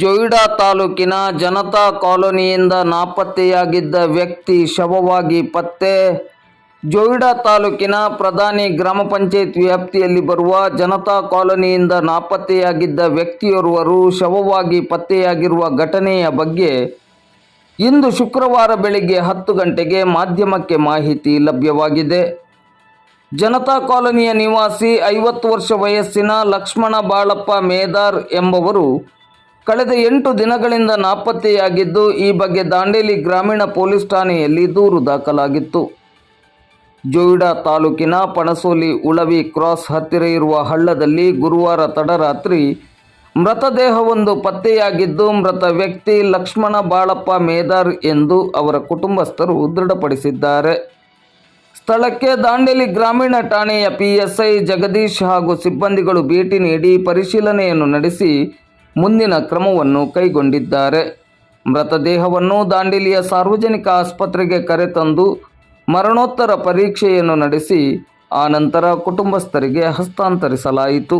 ಜೊಯ್ಡಾ ತಾಲೂಕಿನ ಜನತಾ ಕಾಲೋನಿಯಿಂದ ನಾಪತ್ತೆಯಾಗಿದ್ದ ವ್ಯಕ್ತಿ ಶವವಾಗಿ ಪತ್ತೆ. ಜೊಯ್ಡಾ ತಾಲೂಕಿನ ಪ್ರಧಾನಿ ಗ್ರಾಮ ಪಂಚಾಯತ್ ವ್ಯಾಪ್ತಿಯಲ್ಲಿ ಬರುವ ಜನತಾ ಕಾಲೋನಿಯಿಂದ ನಾಪತ್ತೆಯಾಗಿದ್ದ ವ್ಯಕ್ತಿಯೋರ್ವರು ಶವವಾಗಿ ಪತ್ತೆಯಾಗಿರುವ ಘಟನೆಯ ಬಗ್ಗೆ ಇಂದು ಶುಕ್ರವಾರ ಬೆಳಿಗ್ಗೆ ಹತ್ತು ಗಂಟೆಗೆ ಮಾಧ್ಯಮಕ್ಕೆ ಮಾಹಿತಿ ಲಭ್ಯವಾಗಿದೆ. ಜನತಾ ಕಾಲೋನಿಯ ನಿವಾಸಿ ಐವತ್ತು ವರ್ಷ ವಯಸ್ಸಿನ ಲಕ್ಷ್ಮಣ ಬಾಳಪ್ಪ ಮೇದಾರ್ ಎಂಬವರು ಕಳೆದ ಎಂಟು ದಿನಗಳಿಂದ ನಾಪತ್ತೆಯಾಗಿದ್ದು, ಈ ಬಗ್ಗೆ ದಾಂಡೇಲಿ ಗ್ರಾಮೀಣ ಪೊಲೀಸ್ ಠಾಣೆಯಲ್ಲಿ ದೂರು ದಾಖಲಾಗಿತ್ತು. ಜೋಯಿಡಾ ತಾಲೂಕಿನ ಪಣಸೋಲಿ ಉಳವಿ ಕ್ರಾಸ್ ಹತ್ತಿರ ಇರುವ ಹಳ್ಳದಲ್ಲಿ ಗುರುವಾರ ತಡರಾತ್ರಿ ಮೃತದೇಹವೊಂದು ಪತ್ತೆಯಾಗಿದ್ದು, ಮೃತ ವ್ಯಕ್ತಿ ಲಕ್ಷ್ಮಣ ಬಾಳಪ್ಪ ಮೇದಾರ್ ಎಂದು ಅವರ ಕುಟುಂಬಸ್ಥರು ದೃಢಪಡಿಸಿದ್ದಾರೆ. ಸ್ಥಳಕ್ಕೆ ದಾಂಡೇಲಿ ಗ್ರಾಮೀಣ ಠಾಣೆಯ ಪಿಎಸ್ಐ ಜಗದೀಶ್ ಹಾಗೂ ಸಿಬ್ಬಂದಿಗಳು ಭೇಟಿ ನೀಡಿ ಪರಿಶೀಲನೆಯನ್ನು ನಡೆಸಿ ಮುಂದಿನ ಕ್ರಮವನ್ನು ಕೈಗೊಂಡಿದ್ದಾರೆ. ಮೃತದೇಹವನ್ನು ದಾಂಡಿಲಿಯ ಸಾರ್ವಜನಿಕ ಆಸ್ಪತ್ರೆಗೆ ಕರೆತಂದು ಮರಣೋತ್ತರ ಪರೀಕ್ಷೆಯನ್ನು ನಡೆಸಿ ಆನಂತರ ಕುಟುಂಬಸ್ಥರಿಗೆ ಹಸ್ತಾಂತರಿಸಲಾಯಿತು.